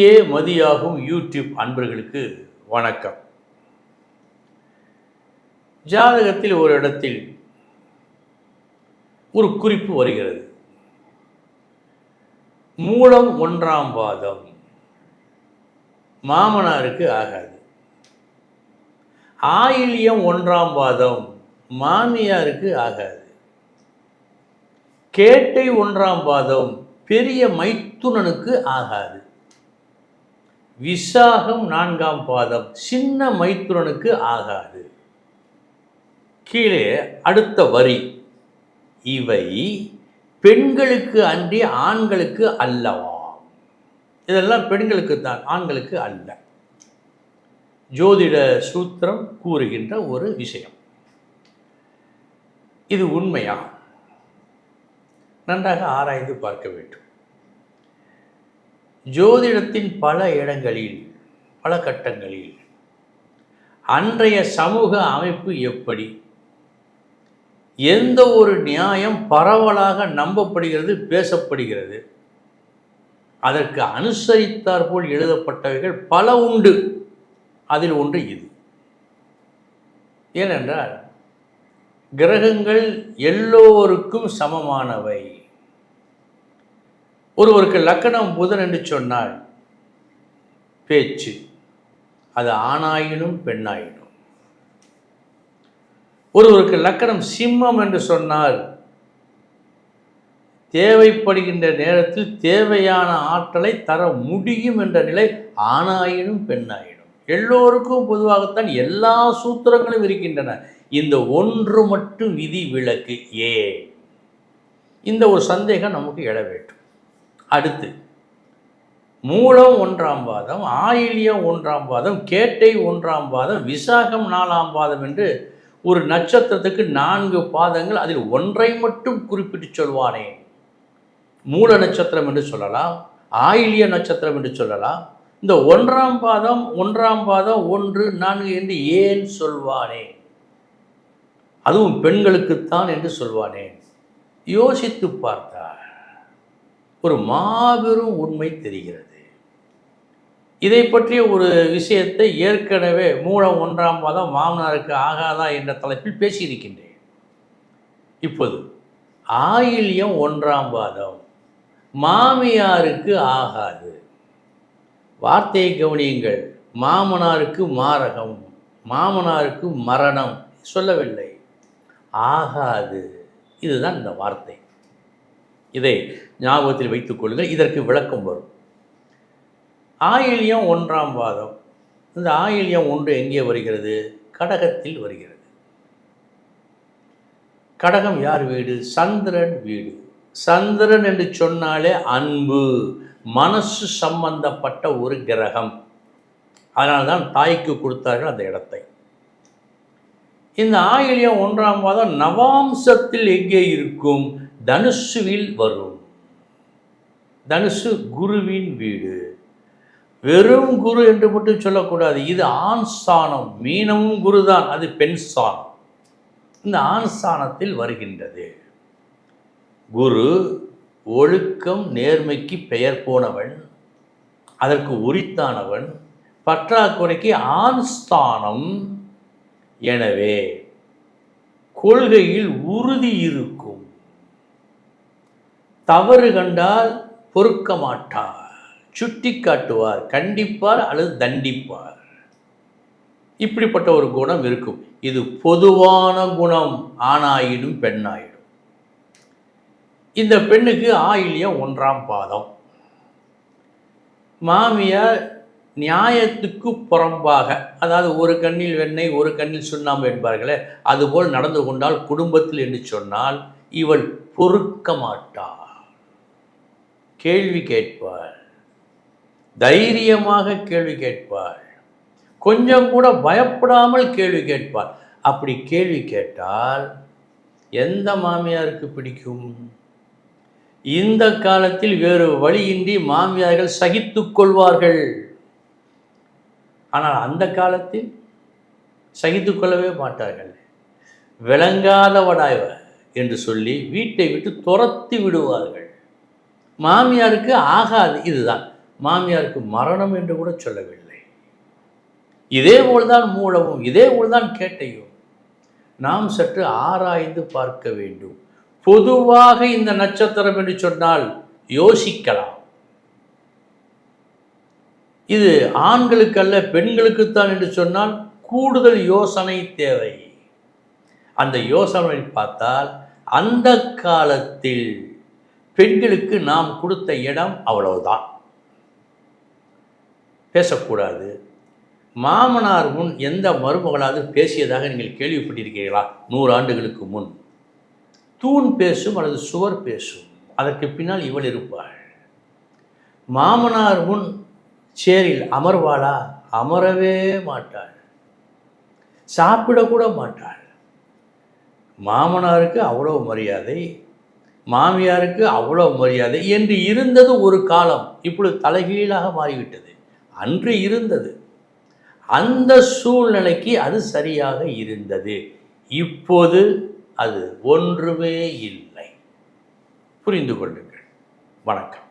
மதியே மதியாகும் YouTube அன்பர்களுக்கு வணக்கம். ஜாதகத்தில் ஒரு இடத்தில் ஒரு குறிப்பு வருகிறது. மூலம் ஒன்றாம் பாதம். மாமனாருக்கு ஆகாது. ஆயில்யம் ஒன்றாம் பாதம். மாமியாருக்கு ஆகாது. கேட்டை ஒன்றாம் பாதம். பெரிய மைத்துனனுக்கு ஆகாது. விசாகம் நான்காம் பாதம். சின்ன மைத்துரனுக்கு ஆகாது. கீழே அடுத்த வரி. இவை பெண்களுக்கு அன்றி ஆண்களுக்கு அல்லவா? இதெல்லாம் பெண்களுக்கு தான் ஆண்களுக்கு அல்ல. ஜோதிட சூத்திரம் கூறுகின்ற ஒரு விஷயம். இது உண்மையா? நன்றாக ஆராய்ந்து பார்க்க வேண்டும். ஜோதிடத்தின் பல இடங்களில் பல கட்டங்களில். அன்றைய சமூக அமைப்பு எப்படி? எந்த ஒரு நியாயம் பரவலாக நம்பப்படுகிறது பேசப்படுகிறது. அதற்கு அனுசரித்தாற்போல் எழுதப்பட்டவைகள் பல உண்டு. அதில் ஒன்று இது. ஏனென்றால் கிரகங்கள் எல்லோருக்கும் சமமானவை. ஒருவருக்கு லக்கணம் புதன் என்று சொன்னால் பேச்சு. அது ஆணாயினும் பெண்ணாயினும். ஒருவருக்கு லக்கணம் சிம்மம் என்று சொன்னால் தேவைப்படுகின்ற நேரத்தில் தேவையான ஆற்றலை தர முடியும் என்ற நிலை ஆணாயினும் பெண்ணாயினும். எல்லோருக்கும் பொதுவாகத்தான் எல்லா சூத்திரங்களும் இருக்கின்றன. இந்த ஒன்று மட்டும் விதி விலக்கு. ஏ இந்த ஒரு சந்தேகம் நமக்கு எழ வேண்டும். அடுத்து மூலம் ஒன்றாம் பாதம் ஆயிலியம் ஒன்றாம் பாதம் கேட்டை ஒன்றாம் பாதம் விசாகம் நாலாம் பாதம் என்று ஒரு நட்சத்திரத்துக்கு நான்கு பாதங்கள் அதில் ஒன்றை மட்டும் குறிப்பிட்டு சொல்வானே. மூல நட்சத்திரம் என்று சொல்லலாம் ஆயிலிய நட்சத்திரம் என்று சொல்லலாம். இந்த ஒன்றாம் பாதம் ஒன்றாம் பாதம் ஒன்று நான்கு என்று ஏன் சொல்வானே? அதுவும் பெண்களுக்குத்தான் என்று சொல்வானே. யோசித்து பார்த்தார் ஒரு மாபெரும் உண்மை தெரிகிறது. இதை பற்றிய ஒரு விஷயத்தை ஏற்கனவே மூலம் ஒன்றாம் மாதம் மாமனாருக்கு ஆகாதா என்ற தலைப்பில் பேசியிருக்கின்றேன். இப்போது ஆயில்யம் ஒன்றாம் பாதம் மாமியாருக்கு ஆகாது. வார்த்தையை கவனியுங்கள் மாமனாருக்கு மாரகம் மாமனாருக்கு மரணம் சொல்லவில்லை. ஆகாது. இதுதான் இந்த வார்த்தை. இதை ஞாபகத்தில் வைத்துக் கொள்ளுங்கள். இதற்கு விளக்கம் வரும். ஆயில்யம் ஒன்றாம் பாதம். இந்த ஆயில்யம் ஒன்று எங்கே வருகிறது? கடகத்தில் வருகிறது. கடகம் யார் வீடு? சந்திரன் வீடு. சந்திரன் என்று சொன்னாலே அன்பு மனசு சம்பந்தப்பட்ட ஒரு கிரகம். அதனால தான் தாய்க்கு கொடுத்தார்கள் அந்த இடத்தை. இந்த ஆயிலியம் ஒன்றாம் மாதம் நவாம்சத்தில் எங்கே இருக்கும்? தனுஷுவில் வரும். தனுஷு குருவின் வீடு. வெறும் குரு என்று மட்டும் சொல்லக்கூடாது. இது ஆண் சாணம். மீனமும் குரு தான் அது பெண் சாணம். இந்த ஆண் சாணத்தில் வருகின்றது. குரு ஒழுக்கம் நேர்மைக்கு பெயர் போனவன் அதற்கு உரித்தானவன் பற்றாக்குறைக்கு ஆண் ஸ்தானம். எனவே கொள்கையில் உறுதி இருக்கும். தவறு கண்டால் பொறுக்க மாட்டார். சுட்டி காட்டுவார். கண்டிப்பார் அல்லது தண்டிப்பார். இப்படிப்பட்ட ஒரு குணம் இருக்கும். இது பொதுவான குணம். ஆணாயிடும் பெண்ணாயிடும். இந்த பெண்ணுக்கு ஆயில்யம் ஒன்றாம் பாதம். மாமியார் நியாயத்துக்கு புறம்பாக அதாவது ஒரு கண்ணில் வெண்ணெய் ஒரு கண்ணில் சுண்ணாம்பு என்பார்களே அதுபோல் நடந்து கொண்டால் குடும்பத்தில் என்று சொன்னால் இவள் பொறுக்க மாட்டாள். கேள்வி கேட்பாள். தைரியமாக கேள்வி கேட்பாள். கொஞ்சம் கூட பயப்படாமல் கேள்வி கேட்பாள். அப்படி கேள்வி கேட்டால் எந்த மாமியாருக்கு பிடிக்கும்? இந்த காலத்தில் வேறு வழியின்றி மாமியார்கள் சகித்து கொள்வார்கள். ஆனால் அந்த காலத்தில் சகித்து கொள்ளவே மாட்டார்கள். விளங்காதவடாய்வ என்று சொல்லி வீட்டை விட்டு துரத்தி விடுவார்கள். மாமியாருக்கு ஆகாது இதுதான். மாமியாருக்கு மரணம் என்று கூட சொல்லவில்லை. இதே போல்தான் மூலமும் இதே போல்தான் கேட்டையும். நாம் சற்று ஆராய்ந்து பார்க்க வேண்டும். பொதுவாக இந்த நட்சத்திரம் என்று சொன்னால் யோசிக்கலாம். இது ஆண்களுக்கல்ல பெண்களுக்குத்தான் என்று சொன்னால் கூடுதல் யோசனை தேவை. அந்த யோசனை பார்த்தால் அந்த காலத்தில் பெண்களுக்கு நாம் கொடுத்த இடம் அவ்வளவுதான். பேசக்கூடாது. மாமனார் முன் எந்த மருமகளாவது பேசியதாக நீங்கள் கேள்விப்பட்டிருக்கிறீர்களா? நூறு ஆண்டுகளுக்கு முன். தூண் பேசும் அல்லது சுவர் பேசும். அதற்கு பின்னால் இவள் இருப்பாள். மாமனார் முன் சேரில் அமர்வாளா? அமரவே மாட்டாள். சாப்பிடக்கூட மாட்டாள். மாமனாருக்கு அவ்வளோ மரியாதை. மாமியாருக்கு அவ்வளோ மரியாதை. என்று இருந்தது ஒரு காலம். இப்பொழுது தலைகீழாக மாறிவிட்டது. அன்று இருந்தது. அந்த சூழ்நிலைக்கு அது சரியாக இருந்தது. இப்போது அது ஒன்றுமே இல்லை. புரிந்து கொள்ளுங்கள். வணக்கம்.